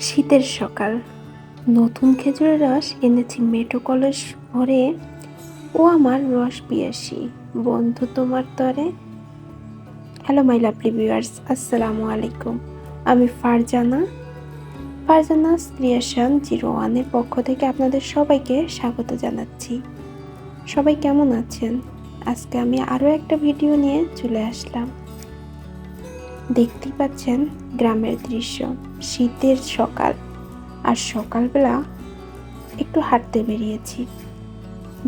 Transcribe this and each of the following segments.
শীতের সকাল। নতুন খেজুরের রস এনেছি মেটো কলস ভরে। ও আমার রস পিয়াসি, বন্ধু তোমার তরে। হ্যালো মাই লাভলি ভিউয়ার্স আসসালামু আলাইকুম। আমি ফারজানা। ফারজানা ক্রিয়েশন জিরো ওয়ানের পক্ষ থেকে আপনাদের সবাইকে স্বাগত জানাচ্ছি। সবাই কেমন আছেন? আজকে আমি আরও একটা ভিডিও নিয়ে চলে আসলাম। দেখতেই পাচ্ছেন গ্রামের দৃশ্য। শীতের সকাল। আর সকালবেলা একটু হাঁটতে বেরিয়েছি।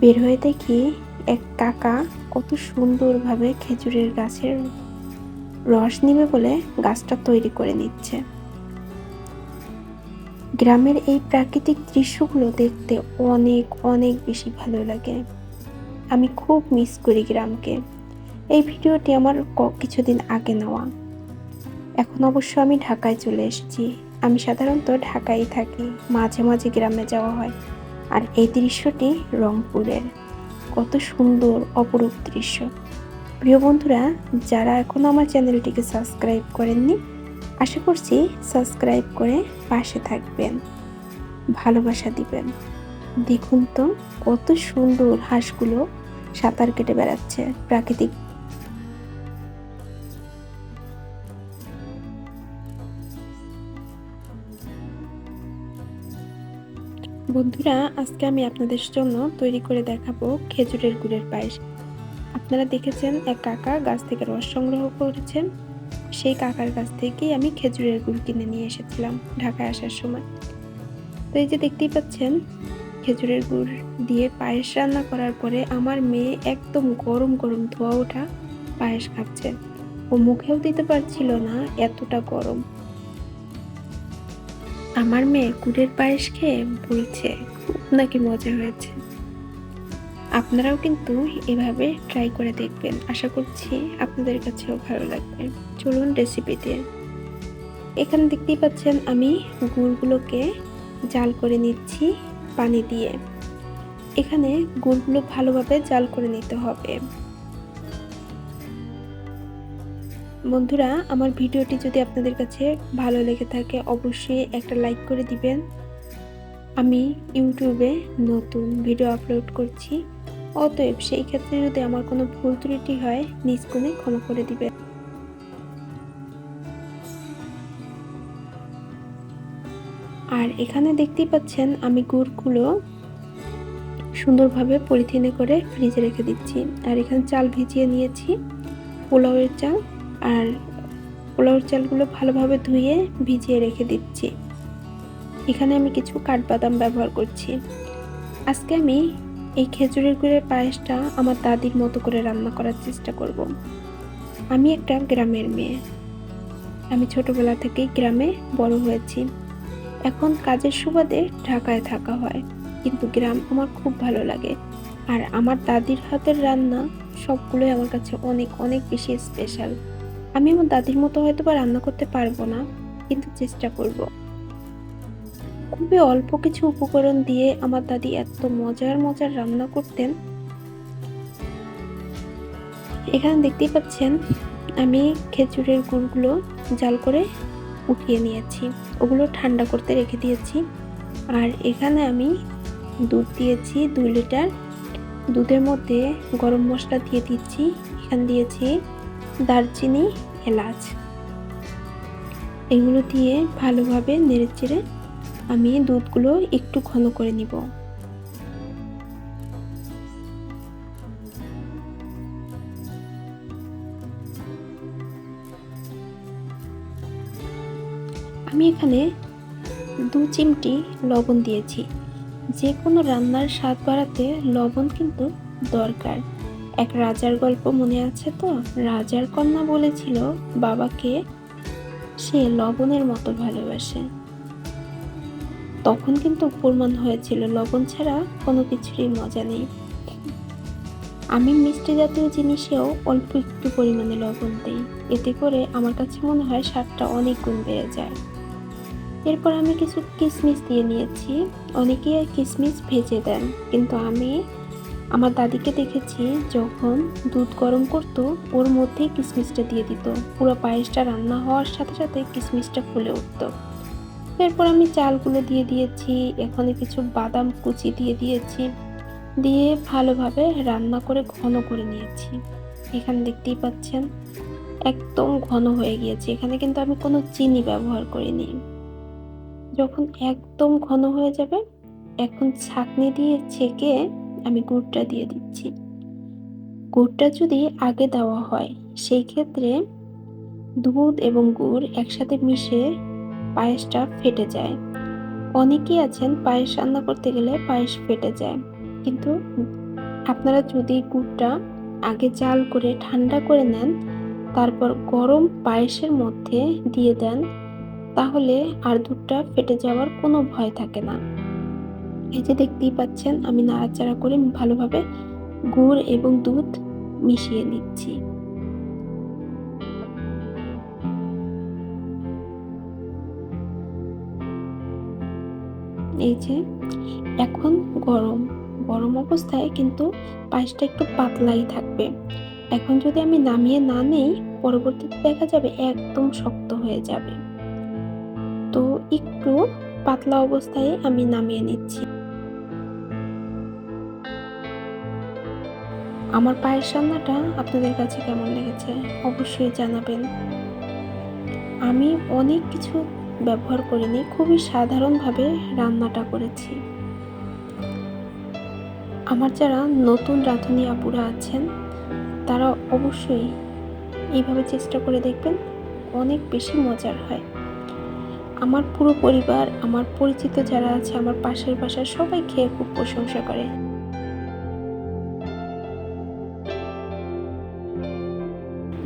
বের হয়ে দেখি এক কাকা কত সুন্দরভাবে খেজুরের গাছের রস নিবে বলে গাছটা তৈরি করে নিচ্ছে। গ্রামের এই প্রাকৃতিক দৃশ্যগুলো দেখতে অনেক অনেক বেশি ভালো লাগে। আমি খুব মিস করি গ্রামকে। এই ভিডিওটি আমার কিছুদিন আগে নেওয়া। এখন অবশ্য আমি ঢাকায় চলে এসেছি। আমি সাধারণত ঢাকায় থাকি, মাঝে মাঝে গ্রামে যাওয়া হয়। আর এই দৃশ্যটি রংপুরের। কত সুন্দর, অপরূপ দৃশ্য। প্রিয় বন্ধুরা, যারা এখনও আমার চ্যানেলটিকে সাবস্ক্রাইব করেননি, আশা করছি সাবস্ক্রাইব করে পাশে থাকবেন, ভালোবাসা দিবেন। দেখুন তো, কত সুন্দর হাঁসগুলো সাঁতার কেটে বেড়াচ্ছে, প্রাকৃতিক বন্ধুরা, আজকে আমি আপনাদের জন্য তৈরি করে দেখাবো খেজুরের গুড়ের পায়েস। আপনারা দেখেছেন, এক কাকা গাছ থেকে রস সংগ্রহ করেছেন। সেই কাকার কাছ থেকেই আমি খেজুরের গুড় কিনে নিয়ে এসেছিলাম ঢাকায় আসার সময়। তো এই যে দেখতেই পাচ্ছেন, খেজুরের গুড় দিয়ে পায়েস রান্না করার পরে আমার মেয়ে একদম গরম গরম ধোয়া ওঠা পায়েস খাচ্ছে। ও মুখেও দিতে পারছিল না, এতটা গরম। আমার মেয়ে গুড়ের পায়েস খেয়ে বলছে খুব নাকি মজা হয়েছে? আপনারাও কিন্তু এভাবে ট্রাই করে দেখবেন। আশা করছি আপনাদের কাছেও ভালো লাগবে। চলুন রেসিপিতে এখানে দেখতেই পাচ্ছেন আমি গুড়গুলোকে জাল করে নিচ্ছি পানি দিয়ে। এখানে গুড়গুলো ভালোভাবে জাল করে নিতে হবে। বন্ধুরা, আমার ভিডিওটি যদি আপনাদের কাছে ভালো লেগে থাকে, অবশ্যই একটা লাইক করে দিবেন। আমি ইউটিউবে নতুন ভিডিও আপলোড করছি, অতএব সেই ক্ষেত্রে যদি আমার কোনো ভুল ত্রুটি হয়, নিজ কোণে ক্ষমা করে দিবেন। আর এখানে দেখতেই পাচ্ছেন, আমি গুড়গুলো সুন্দরভাবে পলিথিনে করে ফ্রিজে রেখে দিচ্ছি। আর এখানে চাল ভিজিয়ে নিয়েছি, পোলাওয়ের চাল। আর পোলাওর চালগুলো ভালোভাবে ধুয়ে ভিজিয়ে রেখে দিচ্ছি। এখানে আমি কিছু কাঠবাদাম ব্যবহার করছি। আজকে আমি এই খেজুরের গুড়ের পায়েসটা আমার দাদির মতো করে রান্না করার চেষ্টা করব। আমি একটা গ্রামের মেয়ে। আমি ছোটবেলা থেকেই গ্রামে বড় হয়েছি। এখন কাজের সুবাদে ঢাকায় থাকা হয়। কিন্তু গ্রাম আমার খুব ভালো লাগে। আর আমার দাদির হাতের রান্না সবগুলোই আমার কাছে অনেক অনেক বেশি স্পেশাল আমি আমার দাদির মতো হয়তো বা রান্না করতে পারব না, কিন্তু চেষ্টা করব। খুবই অল্প কিছু উপকরণ দিয়ে আমার দাদি এত মজার মজার রান্না করতেন। এখানে দেখতেই পাচ্ছেন, আমি খেজুরের গুড়গুলো জাল করে উঠিয়ে নিয়েছি। ওগুলো ঠান্ডা করতে রেখে দিয়েছি। আর এখানে আমি দুধ দিয়েছি, দুই লিটার। দুধের মধ্যে গরম মশলা দিয়ে দিচ্ছি। এখানে দিয়েছি দারচিনি, এলাচ। এগুলো দিয়ে ভালোভাবে নেড়ে চেড়ে আমি দুধগুলো একটু ঘন করে নিব। আমি এখানে দু চিমটি লবণ দিয়েছি। যে কোনো রান্নার স্বাদ বাড়াতে লবণ কিন্তু দরকার। এক রাজার গল্প মনে আছে তো? রাজার কন্যা বলেছিল, বাবাকে সে লবণের মতো ভালোবাসে। তখন কিন্তু প্রমাণ হয়েছিল, লবণ ছাড়া কোনো কিছুরই মজা নেই। আমি মিষ্টি জাতীয় জিনিসেও অল্প একটু পরিমাণে লবণ দিই। এতে করে আমার কাছে মনে হয় স্বাদটা অনেক গুণ বেড়ে যায়। এরপর আমি কিছু কিশমিশ দিয়ে নিয়েছি। অনেকে কিশমিশ ভেজে দেন, কিন্তু আমি আমার দাদিকে দেখেছি যখন দুধ গরম করতো, ওর মধ্যেই কিশমিশটা দিয়ে দিত। পুরো পায়েসটা রান্না হওয়ার সাথে সাথে কিশমিশটা ফুলে উঠতো। এরপর আমি চালগুলো দিয়ে দিয়েছি, এখানে কিছু বাদাম কুচি দিয়ে দিয়েছি, দিয়ে ভালোভাবে রান্না করে ঘন করে নিয়েছি। এখানে দেখতেই পাচ্ছেন, একদম ঘন হয়ে গিয়েছে। এখানে কিন্তু আমি কোনো চিনি ব্যবহার করিনি। যখন একদম ঘন হয়ে যাবে, এখন ছাঁকনি দিয়ে ছেঁকে আমি গুড়টা দিয়ে দিচ্ছি। গুড়টা যদি আগে দেওয়া হয়, সেই ক্ষেত্রে দুধ এবং গুড় একসাথে মিশে পায়েসটা ফেটে যায়। অনেকেই আছেন পায়েস রান্না করতে গেলে পায়েস ফেটে যায়। কিন্তু আপনারা যদি গুড়টা আগে জাল করে ঠান্ডা করে নেন, তারপর গরম পায়েসের মধ্যে দিয়ে দেন, তাহলে আর দুধটা ফেটে যাওয়ার কোনো ভয় থাকে না। এই যে দেখতেই পাচ্ছেন, আমি নাড়াচাড়া করে ভালোভাবে গুড় এবং দুধ মিশিয়ে নিচ্ছি। এই যে এখন গরম গরম অবস্থায় কিন্তু পায়েসটা একটু পাতলাই থাকবে। এখন যদি আমি নামিয়ে না নেই, পরবর্তীতে দেখা যাবে একদম শক্ত হয়ে যাবে। তো একটু পাতলা অবস্থায় আমি নামিয়ে নিচ্ছি। আমার পায়ের রান্নাটা আপনাদের কাছে কেমন লেগেছে অবশ্যই জানাবেন। আমি অনেক কিছু ব্যবহার করিনি, খুবই সাধারণভাবে রান্নাটা করেছি। আমার যারা নতুন রাঁধুনি আপুরা আছেন, তারা অবশ্যই এইভাবে চেষ্টা করে দেখবেন, অনেক বেশি মজার হয়। আমার পুরো পরিবার, আমার পরিচিত যারা আছে, আমার পাশের বাসার সবাই খেয়ে খুব প্রশংসা করে।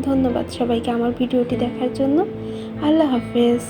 ধন্যবাদ সবাইকে আমার ভিডিওটি দেখার জন্য। আল্লাহ হাফেজ।